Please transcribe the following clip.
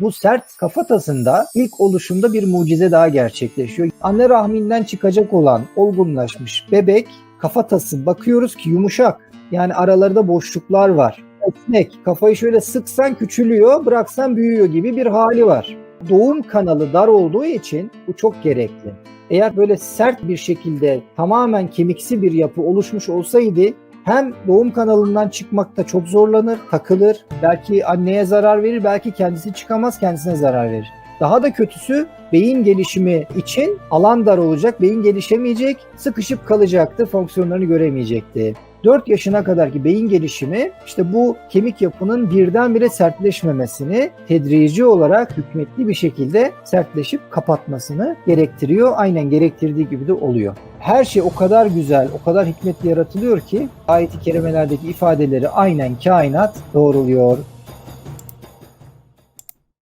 Bu sert kafatasında ilk oluşumda bir mucize daha gerçekleşiyor. Anne rahminden çıkacak olan olgunlaşmış bebek kafatası bakıyoruz ki yumuşak. Yani aralarında boşluklar var. Esnek. Kafayı şöyle sıksan küçülüyor, bıraksan büyüyor gibi bir hali var. Doğum kanalı dar olduğu için bu çok gerekli. Eğer böyle sert bir şekilde tamamen kemiksi bir yapı oluşmuş olsaydı hem doğum kanalından çıkmakta çok zorlanır, takılır. Belki anneye zarar verir, belki kendisi çıkamaz, kendisine zarar verir. Daha da kötüsü beyin gelişimi için alan dar olacak, beyin gelişemeyecek, sıkışıp kalacaktı, fonksiyonlarını göremeyecekti. 4 yaşına kadarki beyin gelişimi işte bu kemik yapının birdenbire sertleşmemesini tedrici olarak hükmetli bir şekilde sertleşip kapatmasını gerektiriyor. Aynen gerektirdiği gibi de oluyor. Her şey o kadar güzel, o kadar hikmetli yaratılıyor ki ayet-i kerimelerdeki ifadeleri aynen kainat doğruluyor.